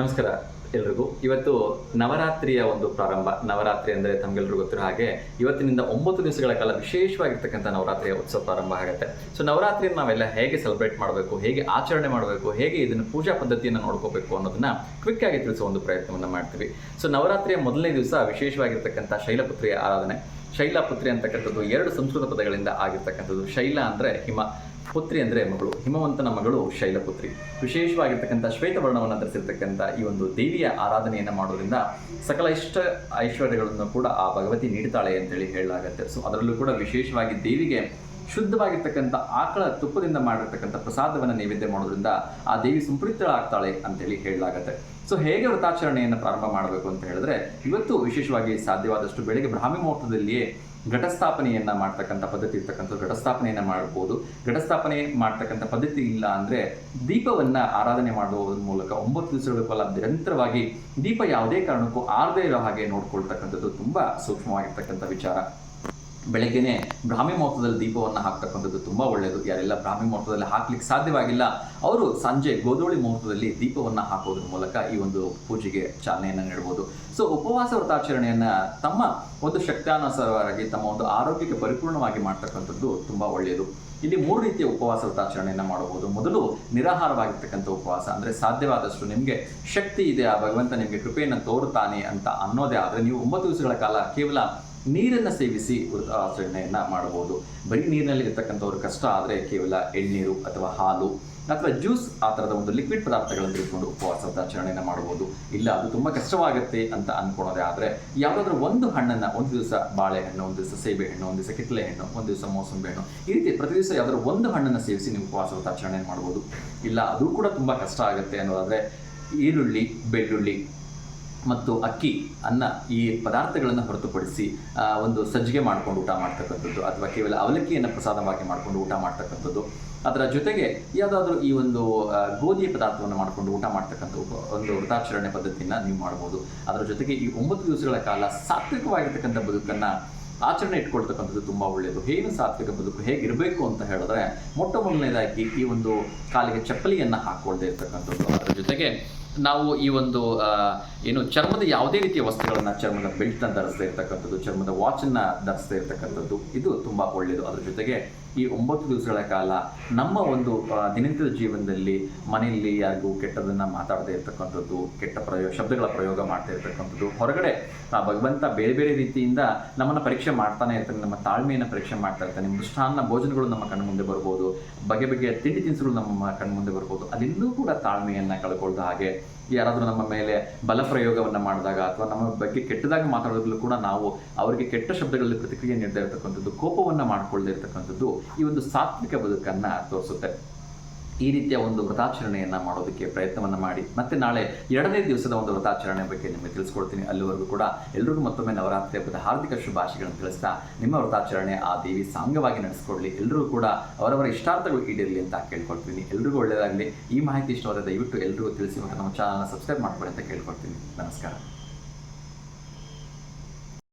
ನಮಸ್ಕಾರ ಎಲ್ರಿಗೂ. ಇವತ್ತು ನವರಾತ್ರಿಯ ಒಂದು ಪ್ರಾರಂಭ. ನವರಾತ್ರಿ ಅಂದರೆ ತಮಗೆಲ್ರಿಗೂ ಗೊತ್ತಿರೋ ಹಾಗೆ ಇವತ್ತಿನಿಂದ ಒಂಬತ್ತು ದಿವಸಗಳ ಕಾಲ ವಿಶೇಷವಾಗಿರ್ತಕ್ಕಂಥ ನವರಾತ್ರಿಯ ಉತ್ಸವ ಪ್ರಾರಂಭ ಆಗುತ್ತೆ. ಸೊ ನವರಾತ್ರಿಯನ್ನು ನಾವೆಲ್ಲ ಹೇಗೆ ಸೆಲೆಬ್ರೇಟ್ ಮಾಡಬೇಕು, ಹೇಗೆ ಆಚರಣೆ ಮಾಡಬೇಕು, ಹೇಗೆ ಇದನ್ನು ಪೂಜಾ ಪದ್ಧತಿಯನ್ನು ನೋಡ್ಕೋಬೇಕು ಅನ್ನೋದನ್ನ ಕ್ವಿಕ್ ಆಗಿ ತಿಳಿಸುವ ಒಂದು ಪ್ರಯತ್ನವನ್ನು ಮಾಡ್ತೀವಿ. ಸೊ ನವರಾತ್ರಿಯ ಮೊದಲನೇ ದಿವಸ ವಿಶೇಷವಾಗಿರ್ತಕ್ಕಂಥ ಶೈಲಪುತ್ರಿಯ ಆರಾಧನೆ. ಶೈಲಪುತ್ರಿ ಅಂತಕ್ಕಂಥದ್ದು ಎರಡು ಸಂಸ್ಕೃತ ಪದಗಳಿಂದ ಆಗಿರ್ತಕ್ಕಂಥದ್ದು. ಶೈಲ ಅಂದರೆ ಹಿಮ. ಪುತ್ರಿ ಅಂದರೆ ಮಗಳು, ಹಿಮವಂತನ ಮಗಳು ಶೈಲಪುತ್ರಿ. ವಿಶೇಷವಾಗಿರ್ತಕ್ಕಂಥ ಶ್ವೇತವರ್ಣವನ್ನು ಧರಿಸಿರ್ತಕ್ಕಂಥ ಈ ಒಂದು ದೇವಿಯ ಆರಾಧನೆಯನ್ನು ಮಾಡೋದ್ರಿಂದ ಸಕಲ ಇಷ್ಟ ಐಶ್ವರ್ಯಗಳನ್ನು ಕೂಡ ಆ ಭಗವತಿ ನೀಡ್ತಾಳೆ ಅಂತೇಳಿ ಹೇಳಲಾಗತ್ತೆ. ಸೊ ಅದರಲ್ಲೂ ಕೂಡ ವಿಶೇಷವಾಗಿ ದೇವಿಗೆ ಶುದ್ಧವಾಗಿರ್ತಕ್ಕಂಥ ಆಕಳ ತುಪ್ಪದಿಂದ ಮಾಡಿರ್ತಕ್ಕಂಥ ಪ್ರಸಾದವನ್ನು ನೈವೇದ್ಯ ಮಾಡೋದ್ರಿಂದ ಆ ದೇವಿ ಸಂಪೃಕ್ತಳಾಗ್ತಾಳೆ ಅಂತೇಳಿ ಹೇಳಲಾಗತ್ತೆ. ಸೊ ಹೇಗೆ ವ್ರತಾಚರಣೆಯನ್ನು ಪ್ರಾರಂಭ ಮಾಡಬೇಕು ಅಂತ ಹೇಳಿದ್ರೆ, ಇವತ್ತು ವಿಶೇಷವಾಗಿ ಸಾಧ್ಯವಾದಷ್ಟು ಬೆಳಿಗ್ಗೆ ಬ್ರಾಹ್ಮಿ ಮುಹೂರ್ತದಲ್ಲಿಯೇ ಘಟಸ್ಥಾಪನೆಯನ್ನ ಮಾಡ್ತಕ್ಕಂಥ ಪದ್ಧತಿ ಇರ್ತಕ್ಕಂಥ ಘಟಸ್ಥಾಪನೆಯನ್ನ ಮಾಡ್ಬೋದು. ಘಟಸ್ಥಾಪನೆ ಮಾಡ್ತಕ್ಕಂಥ ಪದ್ಧತಿ ಇಲ್ಲ ಅಂದ್ರೆ ದೀಪವನ್ನ ಆರಾಧನೆ ಮಾಡುವ ಮೂಲಕ ಒಂಬತ್ತು ದಿವಸಗಳ ಕಾಲ ನಿರಂತರವಾಗಿ ದೀಪ ಯಾವುದೇ ಕಾರಣಕ್ಕೂ ಆರದೇ ಇರೋ ಹಾಗೆ ನೋಡ್ಕೊಳ್ತಕ್ಕಂಥದ್ದು ತುಂಬಾ ಸೂಕ್ಷ್ಮವಾಗಿರ್ತಕ್ಕಂಥ ವಿಚಾರ. ಬೆಳಗ್ಗೆನೆ ಬ್ರಾಹ್ಮಿ ಮುಹೂರ್ತದಲ್ಲಿ ದೀಪವನ್ನು ಹಾಕ್ತಕ್ಕಂಥದ್ದು ತುಂಬ ಒಳ್ಳೆಯದು ಯಾರೆಲ್ಲ ಬ್ರಾಹ್ಮಿ ಮುಹೂರ್ತದಲ್ಲಿ ಹಾಕ್ಲಿಕ್ಕೆ ಸಾಧ್ಯವಾಗಿಲ್ಲ, ಅವರು ಸಂಜೆ ಗೋಧೂಳಿ ಮುಹೂರ್ತದಲ್ಲಿ ದೀಪವನ್ನು ಹಾಕೋದ್ರ ಮೂಲಕ ಈ ಒಂದು ಪೂಜೆಗೆ ಚಾಲನೆಯನ್ನು ನೀಡಬಹುದು. ಸೊ ಉಪವಾಸ ವ್ರತಾಚರಣೆಯನ್ನ ತಮ್ಮ ಒಂದು ಶಕ್ತಾನುಸಾರವಾಗಿ ತಮ್ಮ ಒಂದು ಆರೋಗ್ಯಕ್ಕೆ ಪರಿಪೂರ್ಣವಾಗಿ ಮಾಡ್ತಕ್ಕಂಥದ್ದು ತುಂಬ ಒಳ್ಳೆಯದು ಇಲ್ಲಿ ಮೂರು ರೀತಿಯ ಉಪವಾಸ ವ್ರತಾಚರಣೆಯನ್ನು ಮಾಡಬಹುದು. ಮೊದಲು ನಿರಾಹಾರವಾಗಿರ್ತಕ್ಕಂಥ ಉಪವಾಸ, ಅಂದರೆ ಸಾಧ್ಯವಾದಷ್ಟು ನಿಮಗೆ ಶಕ್ತಿ ಇದೆ, ಆ ಭಗವಂತ ನಿಮಗೆ ಕೃಪೆಯನ್ನು ತೋರುತ್ತಾನೆ ಅಂತ ಅನ್ನೋದೇ. ಆದರೆ ನೀವು ಒಂಬತ್ತು ದಿವಸಗಳ ಕಾಲ ಕೇವಲ ನೀರನ್ನು ಸೇವಿಸಿ ಆಚರಣೆಯನ್ನು ಮಾಡಬಹುದು. ಬರೀ ನೀರಿನಲ್ಲಿ ಇರ್ತಕ್ಕಂಥವ್ರು ಕಷ್ಟ ಆದರೆ ಕೇವಲ ಎಳ್ನೀರು ಅಥವಾ ಹಾಲು ಅಥವಾ ಜ್ಯೂಸ್ ಆ ಥರದ ಒಂದು ಲಿಕ್ವಿಡ್ ಪದಾರ್ಥಗಳನ್ನು ತಿಳ್ಕೊಂಡು ಉಪವಾಸದ ಆಚರಣೆಯನ್ನು ಮಾಡಬಹುದು. ಇಲ್ಲ, ಅದು ತುಂಬ ಕಷ್ಟವಾಗುತ್ತೆ ಅಂತ ಅನ್ಕೊಳ್ಳೋದೇ ಆದರೆ ಯಾವುದಾದ್ರೂ ಒಂದು ಹಣ್ಣನ್ನು, ಒಂದು ದಿವಸ ಬಾಳೆಹಣ್ಣು, ಒಂದು ದಿವಸ ಸೇಬೆ ಹಣ್ಣು ಒಂದು ದಿವಸ ಕಿತ್ತಳೆ ಹಣ್ಣು ಒಂದು ದಿವಸ ಮೋಸಂಬಿ ಹಣ್ಣು ಈ ರೀತಿ ಪ್ರತಿ ದಿವಸ ಯಾವುದಾದ್ರೂ ಒಂದು ಹಣ್ಣನ್ನು ಸೇವಿಸಿ ನೀವು ಉಪವಾಸದ ವ್ರತಾಚರಣೆ ಮಾಡ್ಬೋದು ಇಲ್ಲ, ಅದು ಕೂಡ ತುಂಬ ಕಷ್ಟ ಆಗುತ್ತೆ ಅನ್ನೋದಾದರೆ ಈರುಳ್ಳಿ, ಬೆಳ್ಳುಳ್ಳಿ ಮತ್ತು ಅಕ್ಕಿ, ಅನ್ನ ಈ ಪದಾರ್ಥಗಳನ್ನು ಹೊರತುಪಡಿಸಿ ಒಂದು ಸಜ್ಜಿಗೆ ಮಾಡ್ಕೊಂಡು ಊಟ ಮಾಡ್ತಕ್ಕಂಥದ್ದು ಅಥವಾ ಕೇವಲ ಅವಲಕ್ಕಿಯನ್ನು ಪ್ರಸಾದವಾಗಿ ಮಾಡಿಕೊಂಡು ಊಟ ಮಾಡ್ತಕ್ಕಂಥದ್ದು. ಅದರ ಜೊತೆಗೆ ಯಾವುದಾದ್ರೂ ಈ ಒಂದು ಗೋಧಿ ಪದಾರ್ಥವನ್ನು ಮಾಡಿಕೊಂಡು ಊಟ ಮಾಡ್ತಕ್ಕಂಥ ಒಂದು ವೃತಾಚರಣೆ ಪದ್ಧತಿಯನ್ನು ನೀವು ಮಾಡ್ಬೋದು. ಅದರ ಜೊತೆಗೆ ಈ ಒಂಬತ್ತು ದಿವಸಗಳ ಕಾಲ ಸಾತ್ವಿಕವಾಗಿರ್ತಕ್ಕಂಥ ಬದುಕನ್ನು ಆಚರಣೆ ಇಟ್ಕೊಳ್ತಕ್ಕಂಥದ್ದು ತುಂಬ ಒಳ್ಳೆಯದು. ಏನು ಸಾತ್ವಿಕ ಬದುಕು ಹೇಗಿರಬೇಕು ಅಂತ ಹೇಳಿದ್ರೆ, ಮೊಟ್ಟ ಮೊದಲನೇದಾಗಿ ಈ ಒಂದು ಕಾಲಿಗೆ ಚಪ್ಪಲಿಯನ್ನು ಹಾಕ್ಕೊಳ್ದೇ ಇರ್ತಕ್ಕಂಥದ್ದು. ಅದರ ಜೊತೆಗೆ ನಾವು ಈ ಒಂದು ಏನು ಚರ್ಮದ ಯಾವುದೇ ರೀತಿಯ ವಸ್ತುಗಳನ್ನು ಚರ್ಮದ ಬೆಲ್ಟ್ನ ಧರಿಸ್ತಾ ಇರ್ತಕ್ಕಂಥದ್ದು, ಚರ್ಮದ ವಾಚನ್ನು ಧರಿಸ್ತಾ ಇರ್ತಕ್ಕಂಥದ್ದು, ಇದು ತುಂಬ ಒಳ್ಳೆಯದು ಅದ್ರ ಜೊತೆಗೆ ಈ ಒಂಬತ್ತು ದಿವಸಗಳ ಕಾಲ ನಮ್ಮ ಒಂದು ದಿನನಿತ್ಯದ ಜೀವನದಲ್ಲಿ ಮನೆಯಲ್ಲಿ ಯಾರಿಗೂ ಕೆಟ್ಟದನ್ನು ಮಾತಾಡದೇ ಇರ್ತಕ್ಕಂಥದ್ದು, ಕೆಟ್ಟ ಪ್ರಯೋಗ ಶಬ್ದಗಳ ಪ್ರಯೋಗ ಮಾಡ್ತಾ ಇರ್ತಕ್ಕಂಥದ್ದು, ಹೊರಗಡೆ, ಆ, ಭಗವಂತ ಬೇರೆ ಬೇರೆ ರೀತಿಯಿಂದ ನಮ್ಮನ್ನು ಪರೀಕ್ಷೆ ಮಾಡ್ತಾನೆ ಇರ್ತಾನೆ, ನಮ್ಮ ತಾಳ್ಮೆಯನ್ನು ಪರೀಕ್ಷೆ ಮಾಡ್ತಾ ಇರ್ತಾನೆ ಮೃಷ್ಟಾನ್ನ ಭೋಜನಗಳು ನಮ್ಮ ಕಣ್ಣು ಮುಂದೆ ಬರ್ಬೋದು, ಬಗೆ ಬಗೆಯ ತಿಂಡಿ ತಿನಿಸುಗಳು ನಮ್ಮ ಕಣ್ಣು ಮುಂದೆ ಬರ್ಬೋದು ಅಲ್ಲಿಂದೂ ಕೂಡ ತಾಳ್ಮೆಯನ್ನು ಕಳ್ಕೊಳ್ದ ಹಾಗೆ ಯಾರಾದರೂ ನಮ್ಮ ಮೇಲೆ ಬಲಪ್ರಯೋಗವನ್ನು ಮಾಡಿದಾಗ ಅಥವಾ ನಮ್ಮ ಬಗ್ಗೆ ಕೆಟ್ಟದಾಗಿ ಮಾತಾಡೋದ್ರಲ್ಲೂ ಕೂಡ ನಾವು ಅವರಿಗೆ ಕೆಟ್ಟ ಶಬ್ದಗಳಲ್ಲಿ ಪ್ರತಿಕ್ರಿಯೆ ನೀಡದೇ ಇರತಕ್ಕಂಥದ್ದು, ಕೋಪವನ್ನು ಮಾಡಿಕೊಳ್ಳದೇ ಇರತಕ್ಕಂಥದ್ದು ಈ ಒಂದು ಸಾತ್ವಿಕ ಬದುಕನ್ನು ತೋರಿಸುತ್ತೆ. ಈ ರೀತಿಯ ಒಂದು ವ್ರತಾಚರಣೆಯನ್ನು ಮಾಡೋದಕ್ಕೆ ಪ್ರಯತ್ನವನ್ನು ಮಾಡಿ ಮತ್ತೆ ನಾಳೆ ಎರಡನೇ ದಿವಸದ ಒಂದು ವ್ರತಾಚರಣೆ ಬಗ್ಗೆ ನಿಮಗೆ ತಿಳಿಸ್ಕೊಡ್ತೀನಿ. ಅಲ್ಲಿವರೆಗೂ ಕೂಡ ಎಲ್ಲರಿಗೂ ಮತ್ತೊಮ್ಮೆ ನವರಾತ್ರಿ ಹಬ್ಬದ ಹಾರ್ದಿಕ ಶುಭಾಶಯಗಳನ್ನು ತಿಳಿಸ್ತಾ ನಿಮ್ಮ ವ್ರತಾಚರಣೆ ಆ ದೇವಿ ಸಾಂಗವಾಗಿ ನಡೆಸ್ಕೊಳ್ಳಿ ಎಲ್ಲರೂ ಕೂಡ ಅವರವರ ಇಷ್ಟಾರ್ಥಗಳು ಈಡಿರಲಿ ಅಂತ ಕೇಳ್ಕೊಳ್ತೀನಿ. ಎಲ್ರಿಗೂ ಒಳ್ಳೆಯದಾಗಲಿ ಈ ಮಾಹಿತಿ ಇಷ್ಟವಾದ ದಯವಿಟ್ಟು ಎಲ್ರಿಗೂ ತಿಳಿಸಿ ಮತ್ತು ನಮ್ಮ ಚಾನಲ್ನ ಸಬ್ಸ್ಕ್ರೈಬ್ ಮಾಡ್ಕೊಳ್ಳಿ ಅಂತ ಕೇಳ್ಕೊಳ್ತೀನಿ. ನಮಸ್ಕಾರ.